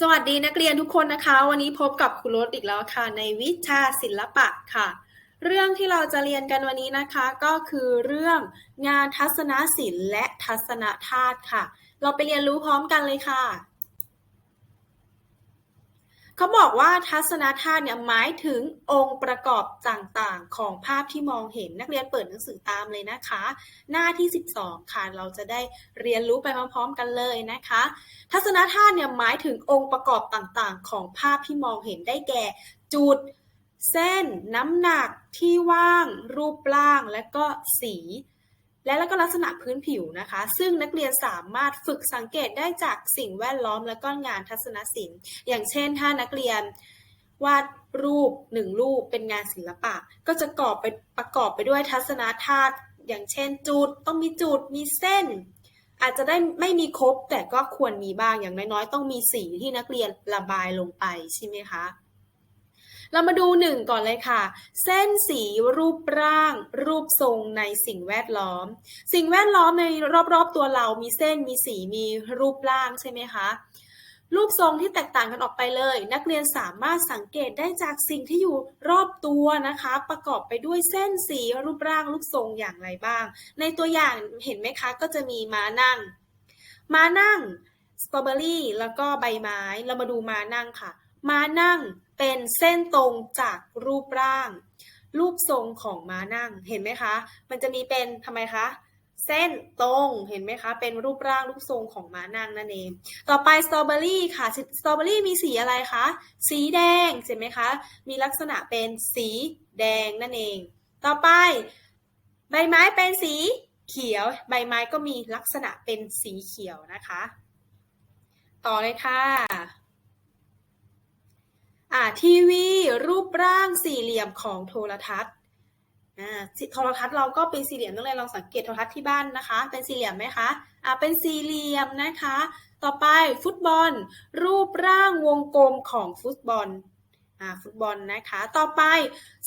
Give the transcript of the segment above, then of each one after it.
สวัสดีนักเรียนทุกคนนะคะ วันนี้พบกับครูรถอีกแล้วค่ะ ในวิชาศิลปะค่ะ เรื่องที่เราจะเรียนกันวันนี้นะคะก็คือเรื่องงานทัศนศิลป์และทัศนธาตุค่ะ เราไปเรียนรู้พร้อมกันเลยค่ะ เขาบอกว่าทัศนธาตุเนี่ยหมายถึงองค์ประกอบต่างๆ ของภาพที่มองเห็นนักเรียนเปิดหนังสือตามเลยนะคะ หน้าที่ 12 ค่ะเราจะได้เรียนรู้ไปพร้อมๆกันเลยนะคะ ทัศนธาตุเนี่ยหมายถึงองค์ประกอบต่างๆ ของภาพที่มองเห็นได้แก่ จุด เส้น น้ำหนักที่ว่าง รูปร่างและก็สี และแล้วก็ลักษณะพื้นผิวนะคะ ซึ่งนักเรียนสามารถฝึกสังเกตได้จากสิ่งแวดล้อมและก็งานทัศนศิลป์ อย่างเช่น ถ้านักเรียนวาดรูปหนึ่งรูปเป็นงานศิลปะ ก็จะกอบไปประกอบไปด้วยทัศนธาตุอย่างเช่นจุดต้องมีจุดมีเส้น อาจจะได้ไม่มีครบแต่ก็ควรมีบ้างอย่างน้อยๆ ต้องมีสีที่นักเรียนระบายลงไปใช่ไหมคะ เรามาดูหนึ่งก่อนเลยค่ะ เส้นสีรูปร่าง รูปทรงในสิ่งแวดล้อม สิ่งแวดล้อมในรอบๆตัวเรามีเส้นมีสีมีรูปร่างใช่ไหมคะรูปทรงที่แตกต่างกันออกไปเลย นักเรียนสามารถสังเกตได้จากสิ่งที่อยู่รอบตัวนะคะ ประกอบไปด้วยเส้นสีรูปร่างรูปทรงอย่างไรบ้าง ในตัวอย่างเห็นไหมคะ ก็จะมีม้านั่ง ม้านั่งสตรอเบอรี่แล้วก็ใบไม้เรามาดูม้านั่งค่ะ ม้านั่ง เป็นเส้นตรงจากรูปร่าง รูปทรงของม้านั่งเห็นไหมคะ มันจะมีเป็นทำไมคะ เส้นตรงเห็นไหมคะ เป็นรูปร่างรูปทรงของม้านั่งนั่นเอง ต่อไปสตรอเบอรี่ค่ะสตรอเบอรี่มีสีอะไรคะสีแดงเห็นไหมคะ มีลักษณะเป็นสีแดงนั่นเอง ต่อไป ใบไม้เป็นสีเขียว ใบไม้ก็มีลักษณะเป็นสีเขียวนะคะ ต่อเลยค่ะ อ่าทีวีรูปร่างสี่เหลี่ยมของโทรทัศน์อ่าโทรทัศน์เราก็เป็นสี่เหลี่ยมต้องเลยลองสังเกตโทรทัศน์ที่บ้านนะคะ เป็นสี่เหลี่ยมไหมคะอ่าเป็นสี่เหลี่ยมนะคะ ต่อไปฟุตบอล รูปร่างวงกลมของฟุตบอลอ่าฟุตบอลนะคะต่อไป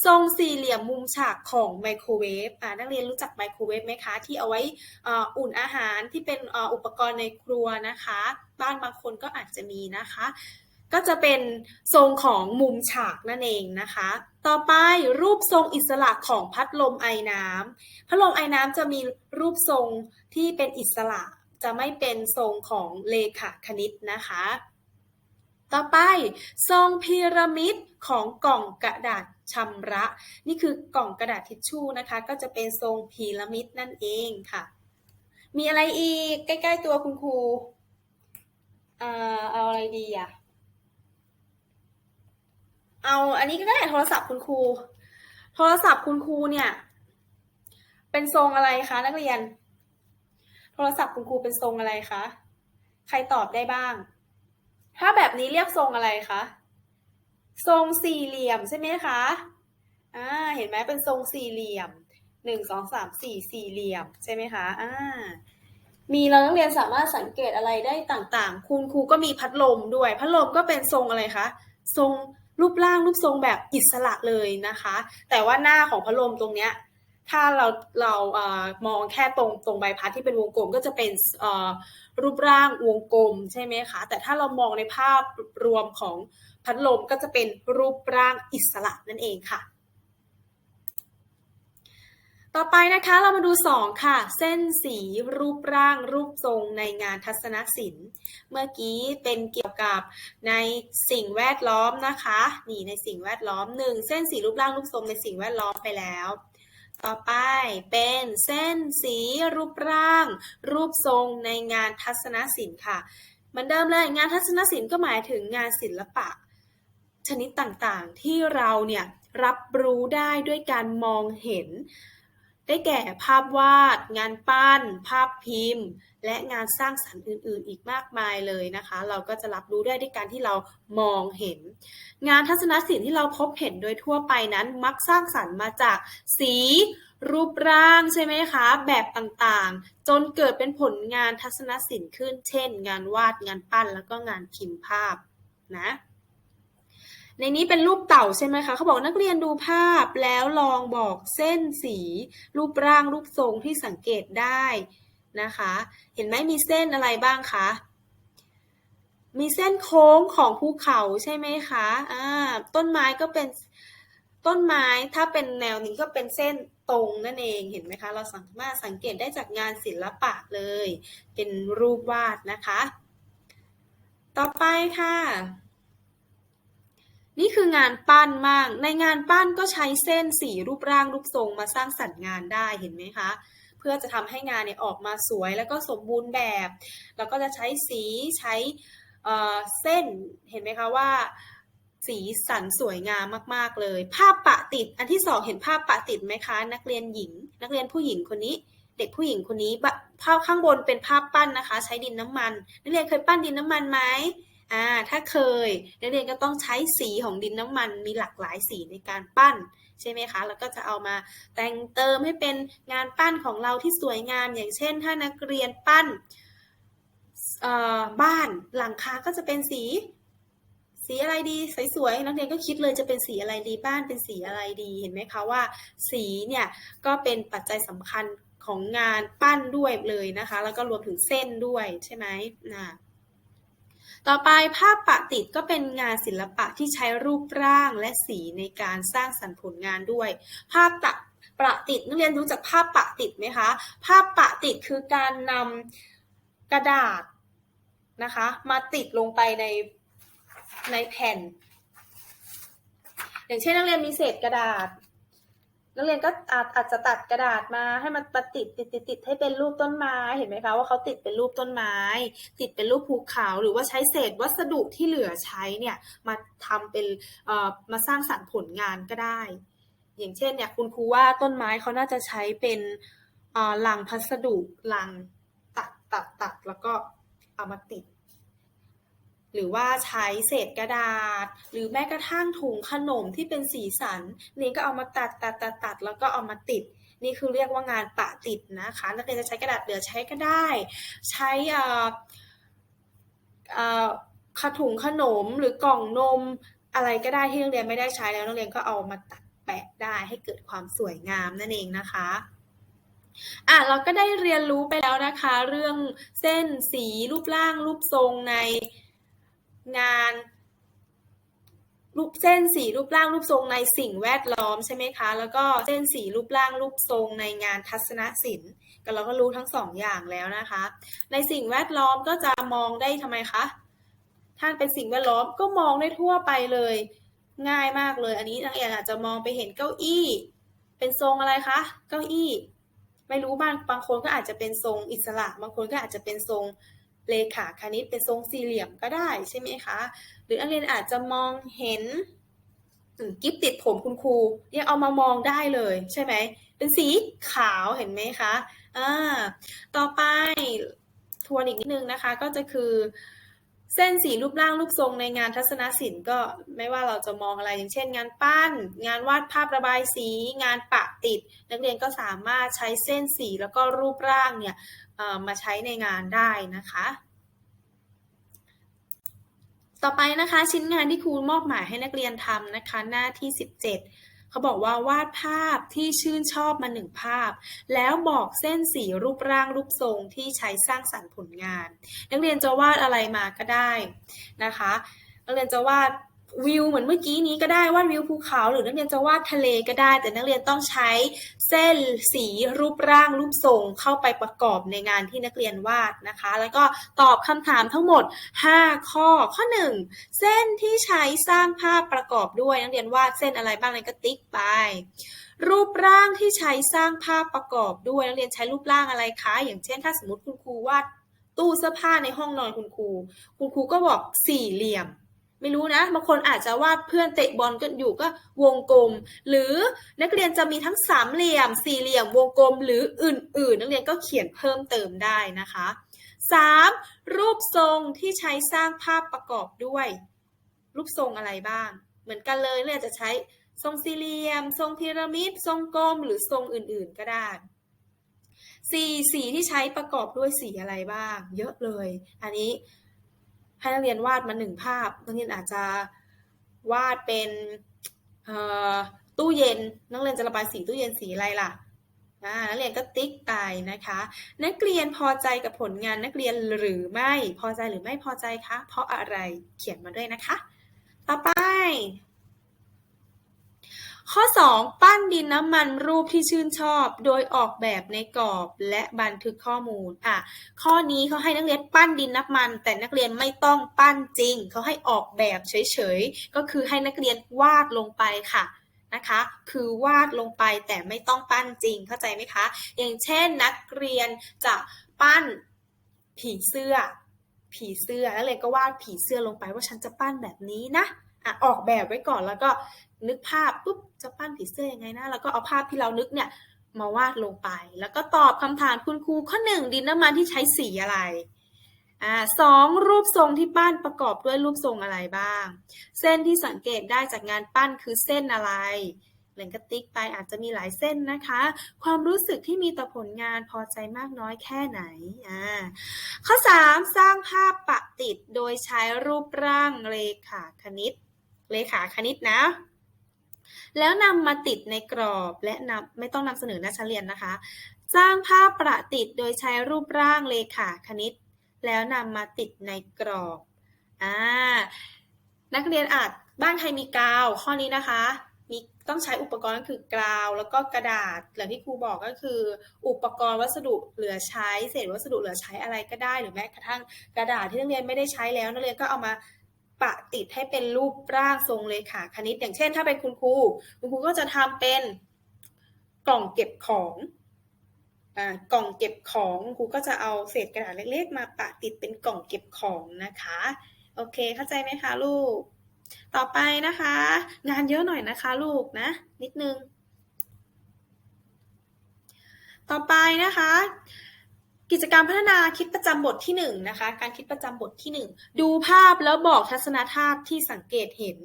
ทรงสี่เหลี่ยมมุมฉากของไมโครเวฟอ่านักเรียนรู้จักไมโครเวฟไหมคะที่เอาไว้อ,อุ่นอาหารที่เป็นออุปกรณ์ในครัวนะคะ บ้านบางคนก็อาจจะมีนะคะ ก็จะเป็นทรงของมุมฉากนั่นเองนะคะ ต่อไปรูปทรงอิสระของพัดลมไอน้ำพัดลมไอน้ำจะมีรูปทรงที่เป็นอิสระจะไม่เป็นทรงของเลขาคณิตนะคะ ต่อไปทรงพีระมิดของกล่องกระดาษชำระ นี่คือกล่องกระดาษทิชชู่นะคะ ก็จะเป็นทรงพีระมิดนั่นเองค่ะ มีอะไรอีกใกล้ ๆ ตัวคุณครูอ่าเอาอะไรดีอะ เอาอันนี้ก็ได้โทรศัพท์คุณครู โทรศัพท์คุณครูเนี่ย เป็นทรงอะไรคะนักเรียน โทรศัพท์คุณครูเป็นทรงอะไรคะ ใครตอบได้บ้าง ถ้าแบบนี้เรียกทรงอะไรคะ ทรงสี่เหลี่ยมใช่ไหมคะ อ่า เห็นไหมเป็นทรงสี่เหลี่ยม หนึ่งสองสามสี่สี่เหลี่ยมใช่ไหมคะ อ่า มีเรานักเรียนสามารถสังเกตอะไรได้ต่างๆ คุณครูก็มีพัดลมด้วย พัดลมก็เป็นทรงอะไรคะ ทรง รูปร่างรูปทรงแบบอิสระเลยนะคะ แต่ว่าหน้าของพัดลมตรงเนี้ยถ้าเราเราเอ่อมองแค่ตรงตรงใบพัดที่เป็นวงกลมก็จะเป็นเอ่อรูปร่างวงกลมใช่ไหมคะแต่ถ้าเรามองในภาพรวมของพัดลมก็จะเป็นรูปร่างอิสระนั่นเองค่ะ ต่อไปนะคะเรามาดู 2 ค่ะ เส้นสีรูปร่างรูปทรงในงานทัศนศิลป์ เมื่อกี้เป็นเกี่ยวกับในสิ่งแวดล้อมนะคะ นี่ในสิ่งแวดล้อมหนึ่งเส้นสีรูปร่างรูปทรงในสิ่งแวดล้อมไปแล้ว ต่อไปเป็นเส้นสีรูปร่าง รูปทรงในงานทัศนศิลป์ค่ะเหมือนเดิมเลยงานทัศนศิลป์ก็หมายถึงงานศิลปะ ชนิดต่างๆที่เราเนี่ยรับรู้ได้ด้วยการมองเห็น ได้แก่ ภาพวาด งานปั้น ภาพพิมพ์ และงานสร้างสรรค์อื่น ๆ อีกมากมายเลยนะคะ เราก็จะรับรู้ได้ด้วยการที่เรามองเห็น งานทัศนศิลป์ที่เราพบเห็นโดยทั่วไปนั้นมักสร้างสรรค์มาจากสี รูปร่างใช่ไหมคะ แบบต่างๆ จนเกิดเป็นผลงานทัศนศิลป์ขึ้น เช่น งานวาด งานปั้น แล้วก็งานพิมพ์ภาพนะ ในนี้เป็นรูปเต่าใช่ไหมคะ เขาบอกนักเรียนดูภาพแล้วลองบอกเส้นสี รูปร่างรูปทรงที่สังเกตได้นะคะ เห็นไหมมีเส้นอะไรบ้างคะ มีเส้นโค้งของภูเขาใช่ไหมคะอ่าต้นไม้ก็เป็นต้นไม้ถ้าเป็นแนวนี้ก็เป็นเส้นตรงนั่นเองเห็นไหมคะ เราสามารถสังเกตได้จากงานศิลปะเลย เป็นรูปวาดนะคะ ต่อไปค่ะ นี่คืองานปั้นมาก ในงานปั้นก็ใช้เส้นสีรูปร่างรูปทรงมาสร้างสรรค์งานได้เห็นไหมคะ เพื่อจะทำให้งานเนี่ยออกมาสวยแล้วก็สมบูรณ์แบบ แล้วก็จะใช้สีใช้เส้นเห็นไหมคะว่าสีสันสวยงามมาก ๆ เลย ภาพปะติด อันที่สองเห็นภาพปะติดไหมคะ นักเรียนหญิง นักเรียนผู้หญิงคนนี้ เด็กผู้หญิงคนนี้ภาพข้างบนเป็นภาพปั้นนะคะ ใช้ดินน้ำมัน นักเรียนเคยปั้นดินน้ำมันไหม อ่าถ้าเคยนักเรียนก็ต้องใช้สีของดินน้ำมันมีหลากหลายสีในการปั้นใช่ไหมคะ แล้วก็จะเอามาแต่งเติมให้เป็นงานปั้นของเราที่สวยงาม อย่างเช่น ถ้านักเรียนปั้นบ้านหลังคาก็จะเป็นสี สีอะไรดีสวยๆนักเรียนก็คิดเลยจะเป็นสีอะไรดีบ้านเป็นสีอะไรดีเห็นไหมคะว่า สีเนี่ยก็เป็นปัจจัยสำคัญของงานปั้นด้วยเลยนะคะ แล้วก็รวมถึงเส้นด้วยใช่ไหมนะ ต่อไปภาพปะติดก็เป็นงานศิลปะที่ใช้รูปร่างและสีในการสร้างสรรค์ผลงานด้วย ภาพตะประติดนักเรียนรู้จักภาพปะติดไหมคะ ภาพปะติดคือการนำกระดาษนะคะ มาติดลงไปในในแผ่น อย่างเช่นนักเรียนมีเศษกระดาษ นักเรียนก็อาจอาจจะตัดกระดาษมาให้มันประติดติดติดติดให้เป็นรูปต้นไม้เห็นไหมคะว่าเขาติดเป็นรูปต้นไม้ ติดเป็นรูปภูเขาหรือว่าใช้เศษวัสดุที่เหลือใช้เนี่ยมาทำเป็นเอ่อมาสร้างสรรค์ผลงานก็ได้ อย่างเช่นเนี่ยคุณครูว่าต้นไม้เขาน่าจะใช้เป็นลังพัสดุลังตัดตัดตัดแล้วก็เอามาติด หรือว่าใช้เศษกระดาษ หรือแม้กระทั่งถุงขนมที่เป็นสีสัน นี่ก็เอามาตัดตัดตัดตัดแล้วก็เอามาติด นี่คือเรียกว่างานปะติดนะคะนักเรียนจะใช้กระดาษเหลือใช้ก็ได้ ใช้ขถุงขนมหรือกล่องนมอะไรก็ได้ที่นักเรียนไม่ได้ใช้แล้วนักเรียนก็เอามาตัดแปะได้ให้เกิดความสวยงามนั่นเองนะคะอะเราก็ได้เรียนรู้ไปแล้วนะคะ เรื่องเส้นสีรูปร่างรูปทรงใน งานรูปเส้นสีรูปร่างรูปทรงในสิ่งแวดล้อมใช่ไหมคะ แล้วก็เส้นสีรูปร่างรูปทรงในงานทัศนศิลป์ก็เราก็รู้ทั้งสองอย่างแล้วนะคะ ในสิ่งแวดล้อมก็จะมองได้ทำไมคะท่านเป็นสิ่งแวดล้อมก็มองได้ทั่วไปเลย ง่ายมากเลย อันนี้นักเรียนอาจจะมองไปเห็นเก้าอี้ เป็นทรงอะไรคะเก้าอี้ ไม่รู้บางบางคนก็อาจจะเป็นทรงอิสระ บางคนก็อาจจะเป็นทรง เลขาคณิตเป็นทรงสี่เหลี่ยมก็ได้ใช่ไหมคะ หรือนักเรียนอาจจะมองเห็นกิฟติดผมคุณครูยังเอามามองได้เลยใช่ไหม เป็นสีขาวเห็นไหมคะอ่าต่อไปทวนอีกนิดนึงนะคะก็จะคือเส้นสีรูปร่างรูปทรงในงานทัศนศิลป์ก็ไม่ว่าเราจะมองอะไรอย่างเช่น งานปั้น งานวาดภาพระบายสี งานปะติด นักเรียนก็สามารถใช้เส้นสีแล้วก็รูปร่างเนี่ย มาใช้ในงานได้นะคะ ต่อไปนะคะชิ้นงานที่ครูมอบหมายให้นักเรียนทำนะคะ หน้าที่ 17 เขาบอกว่าวาดภาพที่ชื่นชอบมาหนึ่งภาพ แล้วบอกเส้นสีรูปร่างรูปทรงที่ใช้สร้างสรรค์ผลงาน นักเรียนจะวาดอะไรมาก็ได้นะคะ นักเรียนจะวาด วิวเหมือนเมื่อกี้นี้ก็ได้วาดวิวภูเขา หรือนักเรียนจะวาดทะเลก็ได้ แต่นักเรียนต้องใช้เส้นสีรูปร่างรูปทรงเข้าไปประกอบในงานที่นักเรียนวาดนะคะ แล้วก็ตอบคำถามทั้งหมด 5 ข้อข้อ 1 เส้นที่ใช้สร้างภาพประกอบด้วยนักเรียนวาดเส้นอะไรบ้างนันก็ติ๊กไป รูปร่างที่ใช้สร้างภาพประกอบด้วยนักเรียนใช้รูปร่างอะไรคะ อย่างเช่น ถ้าสมมติคุณครูวาดตู้เสื้อผ้าในห้องนอนคุณครู คุณครูก็บอกสี่เหลี่ยม ไม่รู้นะบางคนอาจจะวาดเพื่อนเตะบอลกันอยู่ก็วงกลม หรือนักเรียนจะมีทั้งสามเหลี่ยม สี่เหลี่ยมวงกลม หรืออื่น ๆ นักเรียนก็เขียนเพิ่มเติมได้นะคะ 3. รูปทรงที่ใช้สร้างภาพประกอบด้วย รูปทรงอะไรบ้าง เหมือนกันเลยเราจะใช้ทรงสี่เหลี่ยม ทรงพีระมิด ทรงกลม หรือทรงอื่น ๆ ก็ได้สีสีที่ใช้ประกอบด้วยสีอะไรบ้าง เยอะเลย อันนี้ ให้นักเรียนวาดมาหนึ่งภาพ นักเรียนอาจจะวาดเป็นตู้เย็น นักเรียนจะระบายสีตู้เย็นสีอะไรล่ะนักเรียนก็ติ๊กไปนะคะ นักเรียนพอใจกับผลงานนักเรียนหรือไม่พอใจหรือไม่พอใจคะ เพราะอะไรเขียนมาด้วยนะคะ ต่อไป ข้อ 2 ปั้นดินน้ำมันรูปที่ชื่นชอบ โดยออกแบบในกรอบและบันทึกข้อมูลอะข้อนี้เขาให้นักเรียนปั้นดินน้ำมัน แต่นักเรียนไม่ต้องปั้นจริง เขาให้ออกแบบเฉยๆ ก็คือให้นักเรียนวาดลงไปค่ะนะคะ คือวาดลงไปแต่ไม่ต้องปั้นจริงเข้าใจไหมคะ อย่างเช่นนักเรียนจะปั้นผีเสื้อ ผีเสื้อแล้วเลยก็วาดผีเสื้อลงไปว่าฉันจะปั้นแบบนี้นะ อะออกแบบไว้ก่อนแล้วก็นึกภาพปุ๊บจะปั้นผีเสื้อยังไงนะแล้วก็เอาภาพที่เรานึกเนี่ย มาวาดลงไป แล้วก็ตอบคำถามคุณครูข้อหนึ่งดินน้ำมันที่ใช้สีอะไรอ่าสองรูปทรงที่ปั้นประกอบด้วยรูปทรงอะไรบ้าง เส้นที่สังเกตได้จากงานปั้นคือเส้นอะไรเหลนกระติกไปอาจจะมีหลายเส้นนะคะ ความรู้สึกที่มีต่อผลงานพอใจมากน้อยแค่ไหนอ่าข้อ 3 สร้างภาพปะติดโดยใช้รูปร่างเลขาคณิต เลขาคณิตนะ แล้วนำมาติดในกรอบและนำไม่ต้องนำเสนอหน้าชั้นเรียนนะคะ สร้างภาพประติดโดยใช้รูปร่างเลขาคณิต แล้วนำมาติดในกรอบอ่านักเรียนอาจบ้านใครมีกาวข้อนี้นะคะมีต้องใช้อุปกรณ์ก็คือกาวแล้วก็กระดาษอย่างที่ครูบอกก็คือ อุปกรณ์วัสดุเหลือใช้ เศษวัสดุเหลือใช้อะไรก็ได้ หรือแม้กระทั่งกระดาษที่นักเรียนไม่ได้ใช้แล้วนักเรียนก็เอามา ปะติดให้เป็นรูปร่างทรงเลขาคณิต อย่างเช่น ถ้าเป็นคุณครูคุณครูก็จะทำเป็นกล่องเก็บของกล่องเก็บของครูก็จะเอาเศษกระดาษเล็ก ๆ มาปะติดเป็นกล่องเก็บของนะคะ โอเคเข้าใจไหมคะลูก ต่อไปนะคะ งานเยอะหน่อยนะคะลูกนะ นิดนึง ต่อไปนะคะ กิจกรรมพัฒนาคิดประจำบทที่หนึ่งนะคะ การคิดประจำบทที่หนึ่งดูภาพแล้วบอกทัศนธาตุที่สังเกตเห็น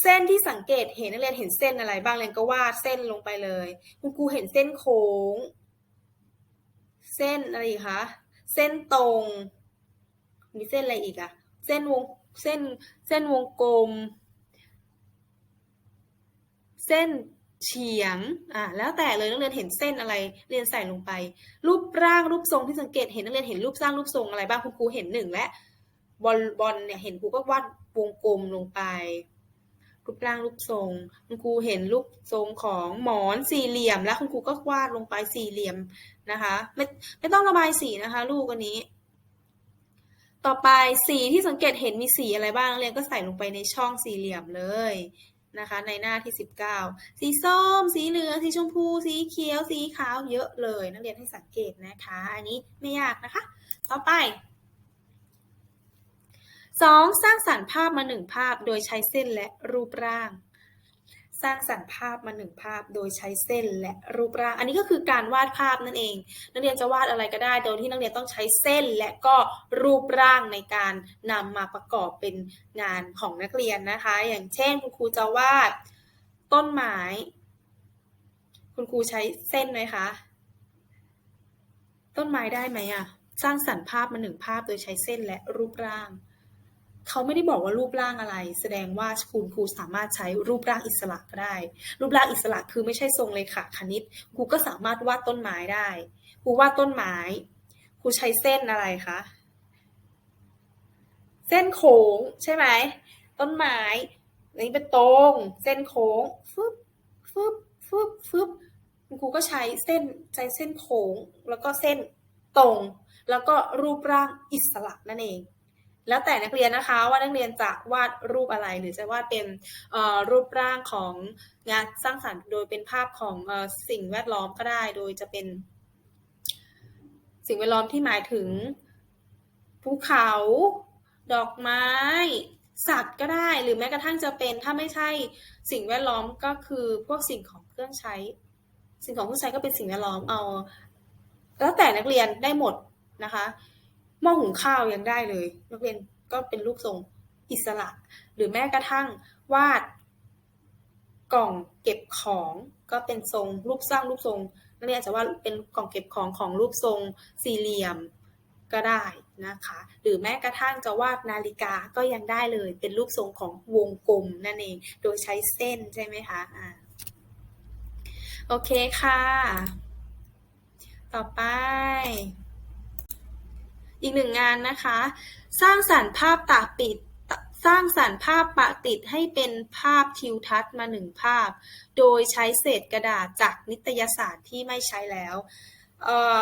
เส้นที่สังเกตเห็นนักเรียนเห็นเส้นอะไรบ้างเรียนก็วาดเส้นลงไปเลย คุณครูเห็นเส้นโค้ง เส้นอะไรอีกคะเส้นตรง มีเส้นอะไรอีกอะเส้นวงเส้นเส้นวงกลม เส้น เฉียงอ่าแล้วแต่เลยนักเรียนเห็นเส้นอะไรเรียนใส่ลงไป รูปร่างรูปทรงที่สังเกตเห็นนักเรียนเห็นรูปสร้างรูปทรงอะไรบ้างคุณครูเห็นหนึ่งและบอลบอลเนี่ยเห็นครูก็วาดวงกลมลงไป รูปร่างรูปทรง คุณครูเห็นรูปทรงของหมอนสี่เหลี่ยม แล้วคุณครูก็วาดลงไปสี่เหลี่ยมนะคะ ไม่ไม่ต้องระบายสีนะคะ ลูกอันนี้ ต่อไปสีที่สังเกตเห็นมีสีอะไรบ้างนักเรียนก็ใส่ลงไปในช่องสี่เหลี่ยมเลย นะคะ ในหน้าที่ 19 สีส้ม สีเหลือง สีชมพู สีเขียว สีขาว เยอะเลย นักเรียนให้สังเกตนะคะ อันนี้ไม่ยากนะคะ ต่อไป 2. สร้างสรรค์ภาพมาหนึ่งภาพโดยใช้เส้นและรูปร่าง สร้างสรรค์ภาพมาหนึ่งภาพโดยใช้เส้นและรูปร่าง อันนี้ก็คือการวาดภาพนั่นเอง นักเรียนจะวาดอะไรก็ได้ โดยที่นักเรียนต้องใช้เส้นและก็รูปร่างในการนำมาประกอบเป็นงานของนักเรียนนะคะ อย่างเช่นคุณครูจะวาดต้นไม้ คุณครูใช้เส้นไหมคะ ต้นไม้ได้ไหมอะสร้างสรรค์ภาพมาหนึ่งภาพโดยใช้เส้นและรูปร่าง เขาไม่ได้บอกว่ารูปร่างอะไร แสดงว่าคุณครูสามารถใช้รูปร่างอิสระก็ได้ รูปร่างอิสระคือไม่ใช่ทรงเลยค่ะคณิตครูก็สามารถวาดต้นไม้ได้ครูวาดต้นไม้ครูใช้เส้นอะไรคะเส้นโค้งใช่ไหมต้นไม้อันนี้เป็นตรง เส้นโค้งฟึบฟึบฟึบฟึบคุณครูก็ใช้เส้นใช้เส้นโค้ง แล้วก็เส้นตรง แล้วก็รูปร่างอิสระนั่นเอง แล้วแต่นักเรียนนะคะว่านักเรียนจะวาดรูปอะไร หรือจะวาดเป็นรูปร่างของงานสร้างสรรค์โดยเป็นภาพของสิ่งแวดล้อมก็ได้ โดยจะเป็น สิ่งแวดล้อมที่หมายถึงภูเขา ดอกไม้ สัตว์ก็ได้หรือแม้กระทั่งจะเป็นถ้าไม่ใช่สิ่งแวดล้อมก็คือพวกสิ่งของเครื่องใช้ สิ่งของเครื่องใช้ก็เป็นสิ่งแวดล้อมเอา แล้วแต่นักเรียนได้หมดนะคะ หม้อหุงข้าวยังได้เลยนักเรียนก็เป็นรูปทรงอิสระ หรือแม้กระทั่งวาดกล่องเก็บของก็เป็นทรงรูปสร้างรูปทรงนักเรียนจะว่าเป็นกล่องเก็บของของรูปทรงสี่เหลี่ยมก็ได้นะคะ หรือแม้กระทั่งจะวาดนาฬิกาก็ยังได้เลย เป็นรูปทรงของวงกลมนั่นเอง โดยใช้เส้นใช่ไหมคะอ่าโอเคค่ะ ต่อไป อีกหนึ่งงานนะคะ สร้างสรรค์ภาพตาปิด สร้างสรรค์ภาพปะติดให้เป็นภาพทิวทัศน์มาหนึ่งภาพ โดยใช้เศษกระดาษจากนิตยสารที่ไม่ใช้แล้ว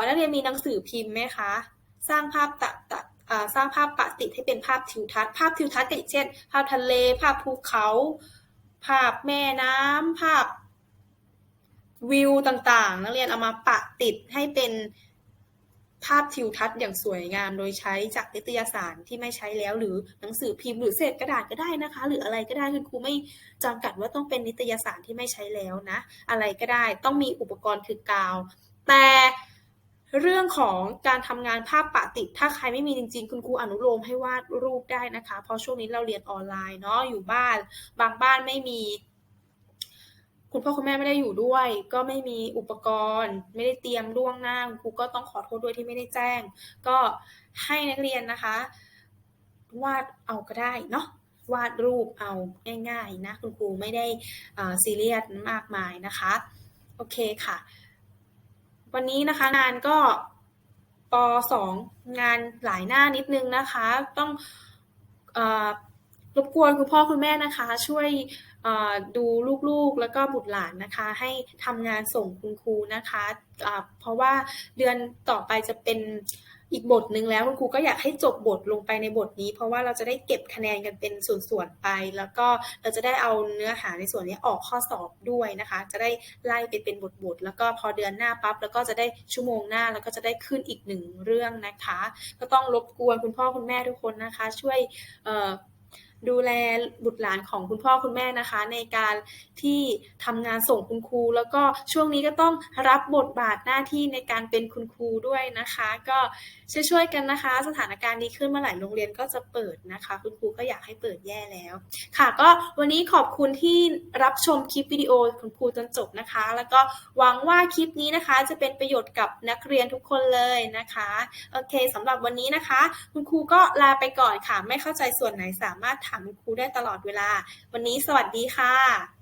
นักเรียนมีหนังสือพิมพ์ไหมคะ สร้างภาพตะตะสร้างภาพปะติดให้เป็นภาพทิวทัศน์ ภาพทิวทัศน์ก็อย่างเช่น ภาพทะเล ภาพภูเขา ภาพแม่น้ำภาพวิวต่างๆ นักเรียนเอามาปะติดให้เป็น ภาพทิวทัศน์อย่างสวยงามโดยใช้จากนิตยสารที่ไม่ใช้แล้วหรือหนังสือพิมพ์หรือเศษกระดาษก็ได้นะคะ หรืออะไรก็ได้คุณครูไม่จำกัดว่าต้องเป็นนิตยสารที่ไม่ใช้แล้วนะ อะไรก็ได้ต้องมีอุปกรณ์คือกาว แต่เรื่องของการทำงานภาพปะติด ถ้าใครไม่มีจริงๆ คุณครูอนุโลมให้วาดรูปได้นะคะ เพราะช่วงนี้เราเรียนออนไลน์เนาะอยู่บ้าน บางบ้านไม่มี คุณพ่อคุณแม่ไม่ได้อยู่ด้วย ก็ไม่มีอุปกรณ์ ไม่ได้เตรียมล่วงหน้าคุณครูก็ต้องขอโทษด้วยที่ไม่ได้แจ้ง ก็ให้นักเรียนนะคะ วาดเอาก็ได้เนาะวาดรูปเอาง่ายๆนะคุณครูไม่ได้ซีเรียสมากมายนะคะ โอเคค่ะ วันนี้นะคะงานก็ป .2 งานหลายหน้านิดนึงนะคะ ต้องอรบกวนคุณพ่อคุณแม่นะคะ ช่วย ดูลูกๆแล้วก็บุตรหลานนะคะ ให้ทำงานส่งคุณครูนะคะะเพราะว่าเดือนต่อไปจะเป็นอีกบทหนึ่งแล้วคุณครูก็อยากให้จบบทลงไปในบทนี้ เพราะว่าเราจะได้เก็บคะแนนกันเป็นส่วนๆไป แล้วก็เราจะได้เอาเนื้อหาในส่วนนี้ออกข้อสอบด้วยนะคะ จะได้ไล่ไปเป็นบทๆแล้วก็พอเดือนหน้าปั๊บแล้วก็จะได้ชั่วโมงหน้าแล้วก็จะได้ขึ้นอีกหนึ่งเรื่องนะคะ ก็ต้องรบกวนคุณพ่อคุณแม่ทุกคนนะคะ ช่วย ดูแลบุตรหลานของคุณพ่อคุณแม่นะคะ ในการที่ทำงานส่งคุณครู แล้วก็ช่วงนี้ก็ต้องรับบทบาทหน้าที่ในการเป็นคุณครูด้วยนะคะ ก็ช่วยๆกันนะคะ สถานการณ์ดีขึ้นเมื่อไหร่โรงเรียนก็จะเปิดนะคะ คุณครูก็อยากให้เปิดแย่แล้ว ค่ะ ก็วันนี้ขอบคุณที่รับชมคลิปวิดีโอคุณครูจนจบนะคะ แล้วก็หวังว่าคลิปนี้นะคะ จะเป็นประโยชน์กับนักเรียนทุกคนเลยนะคะโอเคสำหรับวันนี้นะคะ คุณครูก็ลาไปก่อนค่ะ ไม่เข้าใจส่วนไหนสามารถถามคุณครูได้ตลอดเวลา วันนี้สวัสดีค่ะ